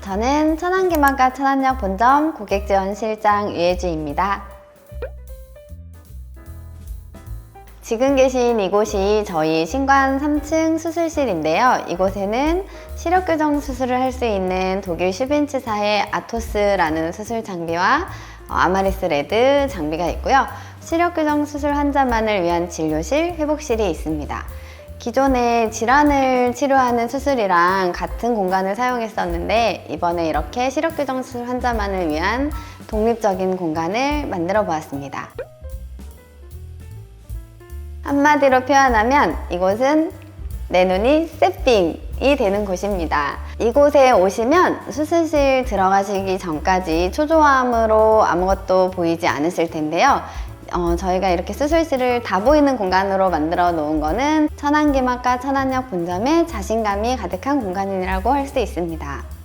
저는 천안기만과 천안역 본점 고객지원 실장 유혜주입니다. 지금 계신 이곳이 저희 신관 3층 수술실인데요. 이곳에는 시력 교정 수술을 할 수 있는 독일 슈벤츠사의 아토스라는 수술 장비와 어, 아마리스 레드 장비가 있고요. 시력 교정 수술 환자만을 위한 진료실, 회복실이 있습니다. 기존에 질환을 치료하는 수술이랑 같은 공간을 사용했었는데 이번에 이렇게 시력 교정 수술 환자만을 위한 독립적인 공간을 만들어 보았습니다. 한마디로 표현하면 이곳은 내 눈이 새삥이 되는 곳입니다. 이곳에 오시면 수술실 들어가시기 전까지 초조함으로 아무것도 보이지 않으실 텐데요. 어, 저희가 이렇게 수술실을 다 보이는 공간으로 만들어 놓은 거는 천안기막과 천안역 본점에 자신감이 가득한 공간이라고 할 수 있습니다.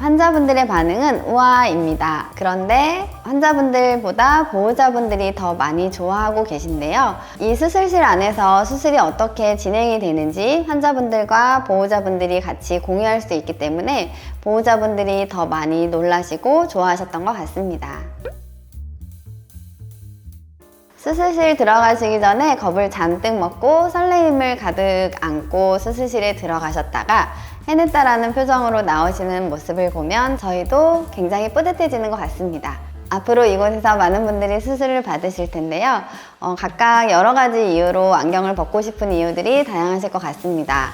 환자분들의 반응은 우아입니다. 그런데 환자분들보다 보호자분들이 더 많이 좋아하고 계신데요. 이 수술실 안에서 수술이 어떻게 진행이 되는지 환자분들과 보호자분들이 같이 공유할 수 있기 때문에 보호자분들이 더 많이 놀라시고 좋아하셨던 것 같습니다. 수술실 들어가시기 전에 겁을 잔뜩 먹고 설레임을 가득 안고 수술실에 들어가셨다가 해냈다라는 표정으로 나오시는 모습을 보면 저희도 굉장히 뿌듯해지는 것 같습니다. 앞으로 이곳에서 많은 분들이 수술을 받으실 텐데요. 어, 각각 여러 가지 이유로 안경을 벗고 싶은 이유들이 다양하실 것 같습니다.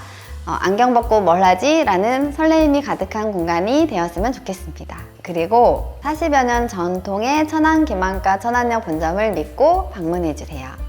어, 안경 벗고 뭘 하지? 라는 설레임이 가득한 공간이 되었으면 좋겠습니다. 그리고 40여 년 전통의 천안 기만과 천안역 본점을 믿고 방문해 주세요.